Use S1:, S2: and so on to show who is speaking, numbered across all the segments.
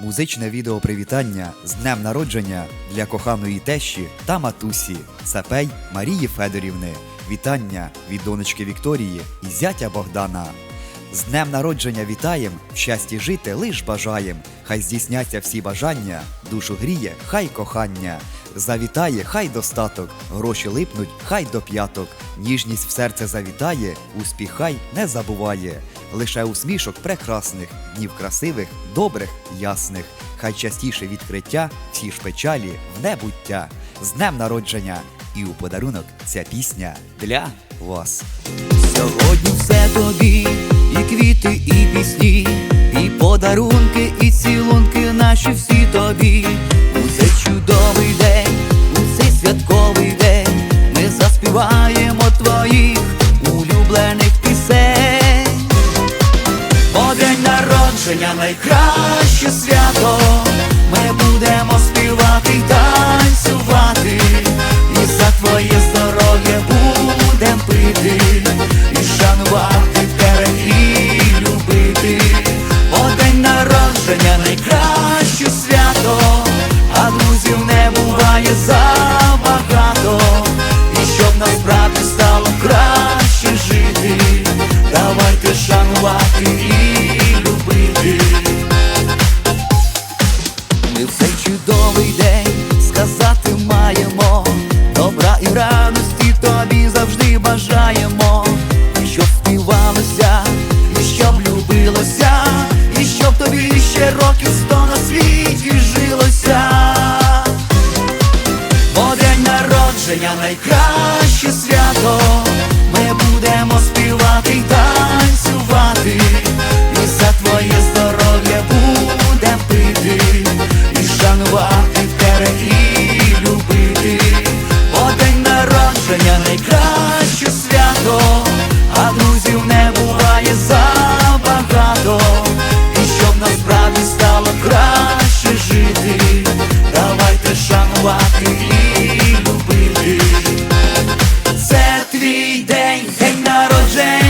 S1: Музичне відео привітання з днем народження для коханої тещі та матусі Сапей Марії Федорівни. Вітання від донечки Вікторії і зятя Богдана. З днем народження вітаєм, в щасті жити лиш бажаєм. Хай здійсняться всі бажання, душу гріє, хай кохання. Завітає, хай достаток, гроші липнуть, хай до п'яток. Ніжність в серце завітає, успіх хай не забуває. Лише усмішок прекрасних, днів красивих, добрих, ясних. Хай частіше відкриття, всі ж печалі в небуття. З днем народження! І у подарунок ця пісня для вас.
S2: Сьогодні все тобі, і квіти, і пісні, і подарунки, і цілунки наші всі тобі. У цей чудовий день, у святковий день, ми заспіваємо народження найкраще свято. Ми будемо співати й танцювати, і за твоє здоров'я будем пити, і шанувати тебе і любити. Бо день народження найкраще свято, а друзів не буває забагато. Ми в цей чудовий день сказати маємо добра і радості тобі завжди бажаємо, і щоб співалося, і щоб любилося, і щоб тобі ще років сто на світі жилося. Бо день народження найкраще свято. Ми будемо співати й танцювати, друзів не буває забагато. І щоб насправді стало краще жити, давайте шанувати і любити. Це твій день, день народження,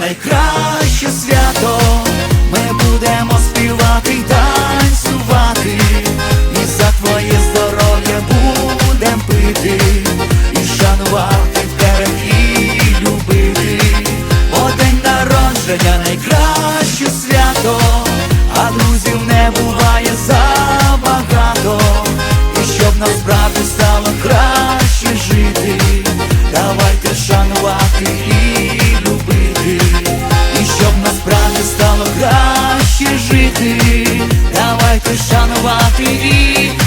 S2: найкраще свято. Ми будемо співати танцювати, і за твоє здоров'я будем пити, і шанувати тебе і любити. Бо день народження найкраще свято, а друзів не буває забагато. І щоб насправді стало краще жити, давайте шанувати шанувати і